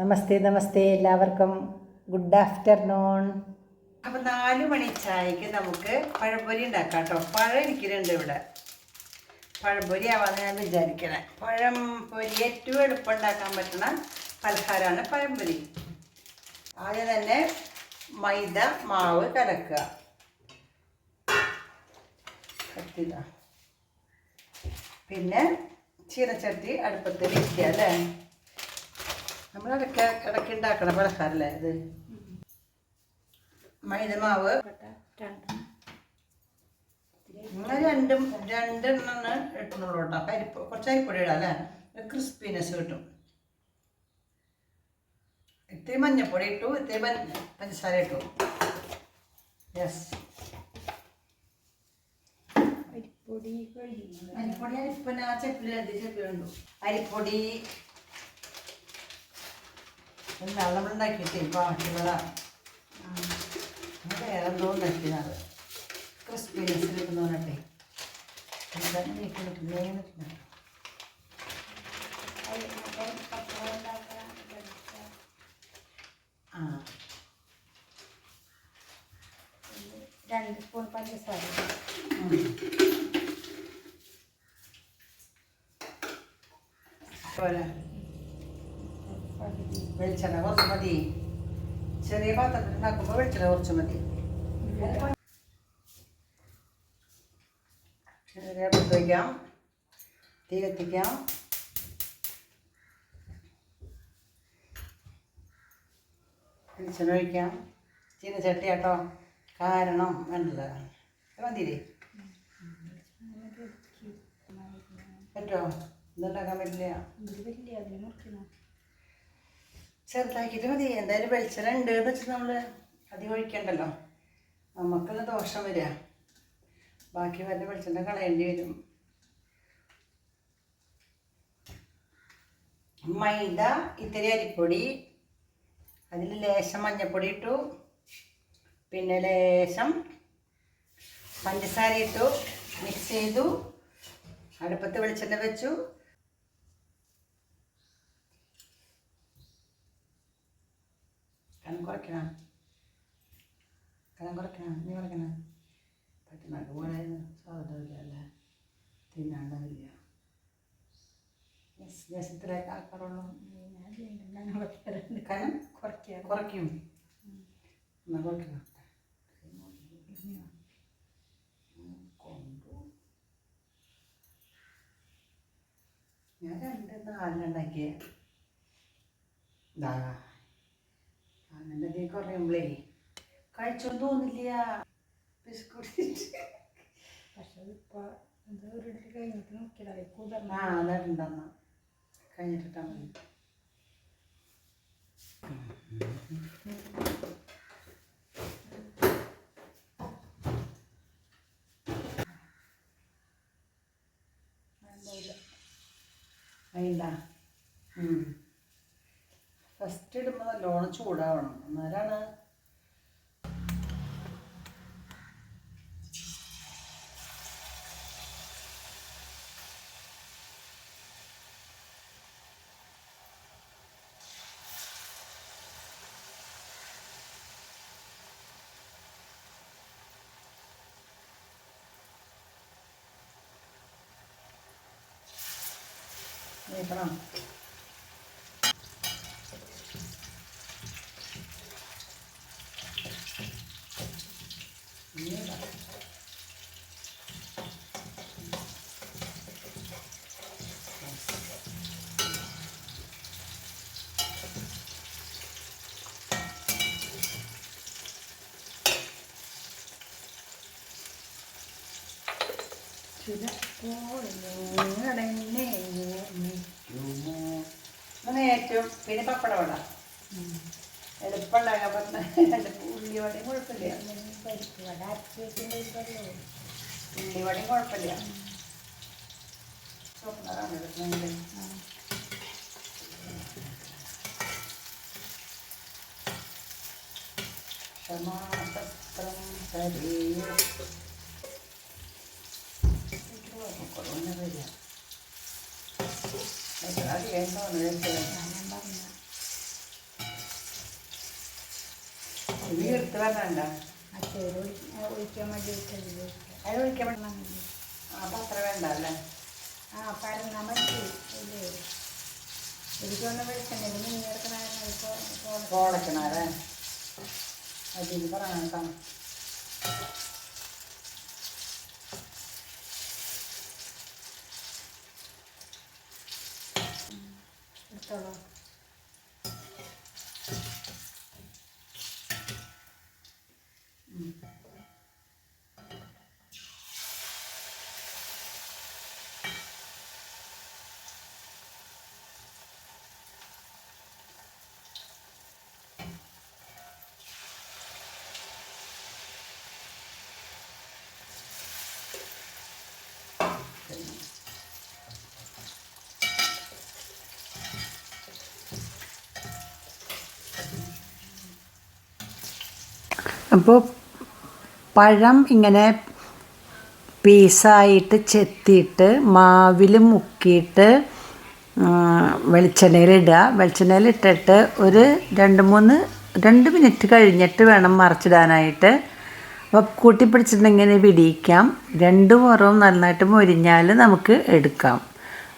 നമസ്തേ നമസ്തേ എല്ലാവർക്കും. Good afternoon അപ്പൊ നാല് മണി ചായക്ക് നമുക്ക് പഴംപൊരി ഉണ്ടാക്കാം കേട്ടോ പഴം ഇരിക്കുന്നുണ്ട് ഇവിടെ. പഴംപൊരി ആവാന്ന് ഞാൻ വിചാരിക്കണേ. പഴംപൊരി ഏറ്റവും എളുപ്പം ഉണ്ടാക്കാൻ പറ്റുന്ന പലഹാരമാണ് പഴംപൊരി. ആദ്യം തന്നെ മൈദ മാവ് കലക്കുക. പിന്നെ ചീനച്ചട്ടി അടുപ്പത്ത് വെക്കുക അല്ലേ? നമ്മൾ ഇടയ്ക്ക് ഉണ്ടാക്കണ പലഹാരല്ലേ ഇത്? മൈദമാവ്. ഇങ്ങനെ രണ്ടും രണ്ടെണ്ണം ഇട്ടുള്ളൂ കേട്ടോ. അരിപ്പ് കുറച്ച് അരിപ്പൊടി ഇടാം അല്ലേ? ക്രിസ്പിനെസ് കിട്ടും. ഇത്തിരി മഞ്ഞപ്പൊടി ഇട്ടു ഇത്തിരി പഞ്ച- പഞ്ചസാര ഇട്ടു. യെസ് അരിപ്പൊടി അരിപ്പൊടി അരിപ്പന രണ്ട് ചെപ്പിലുണ്ടു. അരിപ്പൊടി നമ്മൾ ഉണ്ടാക്കിയിട്ടേ ബാക്കിയുള്ളതാണ് വേറെ എന്തോ ഉണ്ടാക്കിയതാണ് ക്രിസ്പിനെസ് കിട്ടുന്ന പറഞ്ഞിട്ടേ എന്താണ് കിട്ടുന്നേ ആ. രണ്ട് സ്പൂൺ പഞ്ചസാര. പോരാ വെളിച്ചെണ്ണ കുറച്ച് മതി. ചെറിയ പാത്രത്തിൽ ഉണ്ടാക്കുമ്പോൾ വെളിച്ചെണ്ണ കുറച്ച് മതി. വയ്ക്കാം തീ കത്തിക്കാം. വെളിച്ചെണ്ണ ഒഴിക്കാം. ചീന ചട്ടിയാട്ടോ കാരണം വേണ്ടത്. മതിയില്ലേ? പറ്റുമോ ഇതുണ്ടാക്കാൻ പറ്റില്ല. ചെറുതാക്കിയിട്ട് മതി. എന്തായാലും വെളിച്ചെണ്ണ ഉണ്ട് എന്ന് വെച്ചാൽ നമ്മൾ അധികം ഒഴിക്കണ്ടല്ലോ. നമുക്കത് ദോഷം വരിക. ബാക്കി വരുന്ന വെളിച്ചെണ്ണ കളയേണ്ടി വരും. മൈദ ഇത്തിരി അരിപ്പൊടി അതിൽ ലേശം മഞ്ഞൾപ്പൊടി ഇട്ടു. പിന്നെ ലേശം പഞ്ചസാര ഇട്ടു. മിക്സ് ചെയ്തു. അടുപ്പത്ത് വെളിച്ചെണ്ണ വെച്ചു. കനം കുറയ്ക്കണം. കനം കുറയ്ക്കണം. നീ കുറയ്ക്കണം. പറ്റുന്ന അതുപോലെ സാധനമില്ല അല്ലേ? തിന്നാണ്ടാവില്ല. ദേശത്തിലേക്ക് ആക്കാറുള്ളൂ കനം കുറയ്ക്കും. എന്നാൽ കുറയ്ക്കണം ഞാൻ രണ്ട് നാലിനുണ്ടാക്കിയ ദാ. അങ്ങനെ നീ കുറയുമ്പളേ കഴിച്ചോന്ന് തോന്നില്ല ബിസ്കുട്ട് പക്ഷെ ഇപ്പോൾ എന്തോ ഒരു കഴിഞ്ഞിട്ട് നോക്കിയതായി കുതിർന്ന. ആ അതുണ്ടെന്ന കഴിഞ്ഞിട്ടാ മതി. അതിണ്ടാ നല്ലോണം ചൂടാവണം. എന്നാലാണ്? നീക്കണം ഏറ്റവും പിന്നെ പപ്പടം വട എളുപ്പമുണ്ടാകാൻ പറഞ്ഞ ഉള്ളിയോടെയും കുഴപ്പമില്ല. പരിപ്പ് വട അരച്ച് വെച്ചിട്ടുണ്ടല്ലോ ഉള്ളി വടയും കുഴപ്പമില്ല. ചുവന്നതാണ് എടുക്കുന്നെങ്കിൽ ക്ഷമാപത്രം തരേയോ. കുറവന്നെ വരിക. തോന്നുന്നത് ഞാൻ പറഞ്ഞ ഇനി എടുത്ത് അച്ചേര് ഒഴിക്കാൻ വേണ്ടി അതിന് വിളിക്കാൻ പറ്റണം അപ്പം അത്ര വേണ്ട അല്ലേ ആ പരന്നാ മതി ഇത് എനിക്കൊന്ന് വെളിച്ചെണ്ണയിൽ മീൻ ചേർക്കണ കോളക്കണല്ലേ അതിന് പറയണം കേട്ടോ എടുത്തോളൂ. അപ്പോൾ പഴം ഇങ്ങനെ പീസായിട്ട് ചെത്തിയിട്ട് മാവിൽ മുക്കിയിട്ട് വെളിച്ചെണ്ണയിലിടുക. വെളിച്ചെണ്ണയിലിട്ടിട്ട് ഒരു രണ്ട് മൂന്ന് രണ്ട് മിനിറ്റ് കഴിഞ്ഞിട്ട് വേണം മറിച്ചിടാനായിട്ട്. അപ്പോൾ കൂട്ടിപ്പിടിച്ചിട്ടുണ്ടെങ്കിൽ വിടിയിക്കാം രണ്ട് പുറവും നന്നായിട്ട് മൊരിഞ്ഞാൽ നമുക്ക് എടുക്കാം.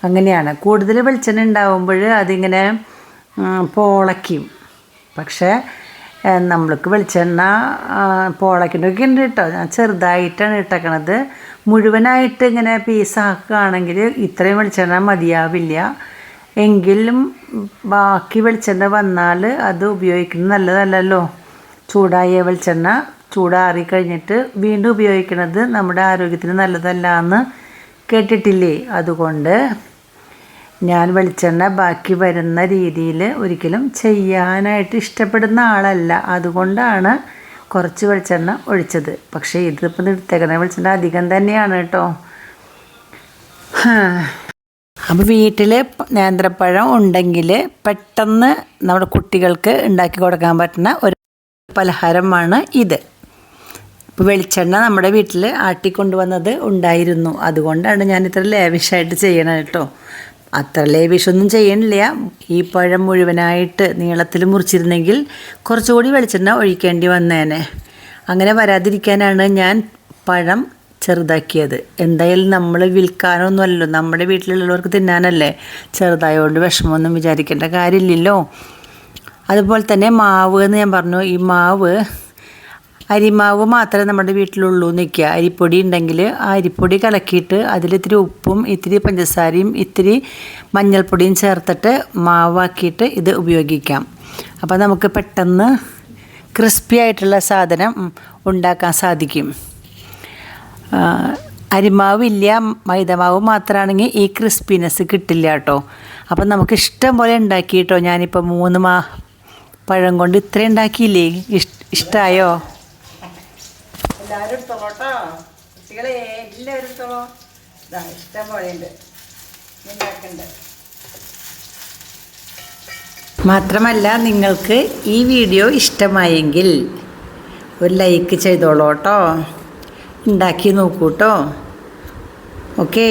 അങ്ങനെയാണ്. കൂടുതൽ വെളിച്ചെണ്ണ ഉണ്ടാവുമ്പോൾ അതിങ്ങനെ പോളയ്ക്കും. പക്ഷേ നമ്മൾക്ക് വെളിച്ചെണ്ണ പോളയ്ക്കുന്നൊക്കെ ഉണ്ട് കേട്ടോ ഞാൻ ചെറുതായിട്ടാണ് ഇട്ടേക്കണത്. മുഴുവനായിട്ട് ഇങ്ങനെ പീസാക്കുകയാണെങ്കിൽ ഇത്രയും വെളിച്ചെണ്ണ മതിയാവില്ല. എങ്കിലും ബാക്കി വെളിച്ചെണ്ണ വന്നാൽ അത് ഉപയോഗിക്കുന്നത് നല്ലതല്ലല്ലോ. ചൂടായ വെളിച്ചെണ്ണ ചൂടാറി കഴിഞ്ഞിട്ട് വീണ്ടും ഉപയോഗിക്കുന്നത് നമ്മുടെ ആരോഗ്യത്തിന് നല്ലതല്ല എന്ന് കേട്ടിട്ടില്ലേ? അതുകൊണ്ട് ഞാൻ വെളിച്ചെണ്ണ ബാക്കി വരുന്ന രീതിയിൽ ഒരിക്കലും ചെയ്യാനായിട്ട് ഇഷ്ടപ്പെടുന്ന ആളല്ല. അതുകൊണ്ടാണ് കുറച്ച് വെളിച്ചെണ്ണ ഒഴിച്ചത്. പക്ഷേ ഇതിപ്പോൾ തികഞ്ഞ വെളിച്ചെണ്ണ അധികം തന്നെയാണ് കേട്ടോ. അപ്പോൾ വീട്ടിൽ നേന്ത്രപ്പഴം ഉണ്ടെങ്കിൽ പെട്ടെന്ന് നമ്മുടെ കുട്ടികൾക്ക് ഉണ്ടാക്കി കൊടുക്കാൻ പറ്റുന്ന ഒരു പലഹാരമാണ് ഇത്. ഇപ്പോൾ വെളിച്ചെണ്ണ നമ്മുടെ വീട്ടിൽ ആട്ടിക്കൊണ്ടുവന്നത് ഉണ്ടായിരുന്നു. അതുകൊണ്ടാണ് ഞാൻ ഇത്ര ലേവിഷായിട്ട് ചെയ്യണത് കേട്ടോ. അത്ര ലേവിഷൊന്നും ചെയ്യണില്ല. ഈ പഴം മുഴുവനായിട്ട് നീളത്തിൽ മുറിച്ചിരുന്നെങ്കിൽ കുറച്ചുകൂടി വെളിച്ചെണ്ണ ഒഴിക്കേണ്ടി വന്നേനെ. അങ്ങനെ വരാതിരിക്കാനാണ് ഞാൻ പഴം ചെറുതാക്കിയത്. എന്തായാലും നമ്മൾ വിൽക്കാനൊന്നുമല്ലല്ലോ. നമ്മുടെ വീട്ടിലുള്ളവർക്ക് തിന്നാനല്ലേ ചെറുതായതുകൊണ്ട് വിഷമമൊന്നും വിചാരിക്കേണ്ട കാര്യമില്ലല്ലോ. അതുപോലെ തന്നെ മാവ് എന്ന് ഞാൻ പറഞ്ഞു. ഈ മാവ് അരിമാവ് മാത്രമേ നമ്മുടെ വീട്ടിലുള്ളൂ നിൽക്കുക അരിപ്പൊടി ഉണ്ടെങ്കിൽ ആ അരിപ്പൊടി കലക്കിയിട്ട് അതിൽ ഇത്തിരി ഉപ്പും ഇത്തിരി പഞ്ചസാരയും ഇത്തിരി മഞ്ഞൾപ്പൊടിയും ചേർത്തിട്ട് മാവാക്കിയിട്ട് ഇത് ഉപയോഗിക്കാം. അപ്പോൾ നമുക്ക് പെട്ടെന്ന് ക്രിസ്പി ആയിട്ടുള്ള സാധനം ഉണ്ടാക്കാൻ സാധിക്കും. ആ, അരിമാവ് ഇല്ല മൈദമാവ് മാത്രമാണെങ്കിൽ ഈ ക്രിസ്പിനെസ് കിട്ടില്ല കേട്ടോ. അപ്പം നമുക്ക് ഇഷ്ടം പോലെ ഉണ്ടാക്കി കേട്ടോ. ഞാനിപ്പോൾ മൂന്ന് മാ പഴം കൊണ്ട് ഇത്രയും ഉണ്ടാക്കിയില്ലേ? ഇഷ് ഇഷ്ടമായോ എല്ലാവരും എടുത്തോളൂ കേട്ടോ. കുട്ടികളെ എല്ലാവരും എടുത്തോളൂ. ഇതാ ഇഷ്ടം പോലെ ഉണ്ട്. ഉണ്ടാക്കണ്ട് മാത്രമല്ല നിങ്ങൾക്ക് ഈ വീഡിയോ ഇഷ്ടമായെങ്കിൽ ഒരു ലൈക്ക് ചെയ്തോളൂ കേട്ടോ. ഉണ്ടാക്കി നോക്കൂ കേട്ടോ. ഓക്കേ.